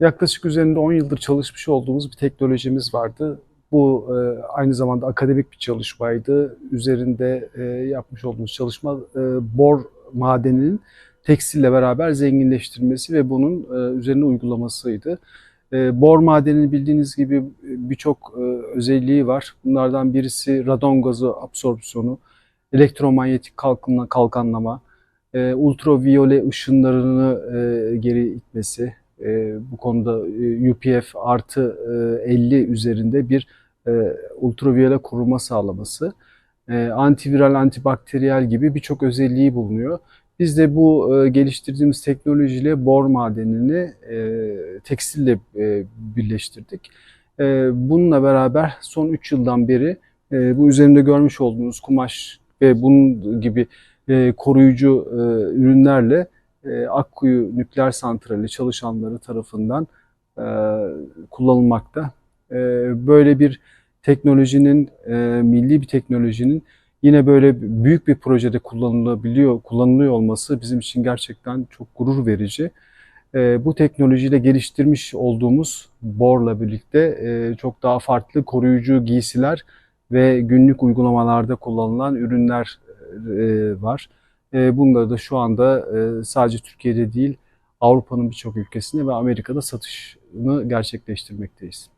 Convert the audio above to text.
Yaklaşık üzerinde 10 yıldır çalışmış olduğumuz bir teknolojimiz vardı. Bu e, aynı zamanda akademik bir çalışmaydı. Üzerinde e, yapmış olduğumuz çalışma e, bor madeninin tekstille beraber zenginleştirmesi ve bunun e, üzerine uygulamasıydı. E, bor madeninin bildiğiniz gibi birçok e, özelliği var. Bunlardan birisi radon gazı absorpsiyonu, elektromanyetik kalkınma, kalkanlama, e, ultraviyole ışınlarını e, geri itmesi, e, bu konuda e, UPF artı e, 50 üzerinde bir e, ultraviyole koruma sağlaması, e, antiviral, antibakteriyel gibi birçok özelliği bulunuyor. Biz de bu e, geliştirdiğimiz teknolojiyle bor madenini e, tekstille e, birleştirdik. E, bununla beraber son 3 yıldan beri e, bu üzerinde görmüş olduğunuz kumaş ve bunun gibi e, koruyucu e, ürünlerle e, Akkuyu Nükleer Santrali çalışanları tarafından e, kullanılmakta. E, böyle bir teknolojinin, e, milli bir teknolojinin yine böyle büyük bir projede kullanılabiliyor, kullanılıyor olması bizim için gerçekten çok gurur verici. E, bu teknolojiyle geliştirmiş olduğumuz borla birlikte e, çok daha farklı koruyucu giysiler ve günlük uygulamalarda kullanılan ürünler e, var. E, bunları da şu anda e, sadece Türkiye'de değil Avrupa'nın birçok ülkesinde ve Amerika'da satışını gerçekleştirmekteyiz.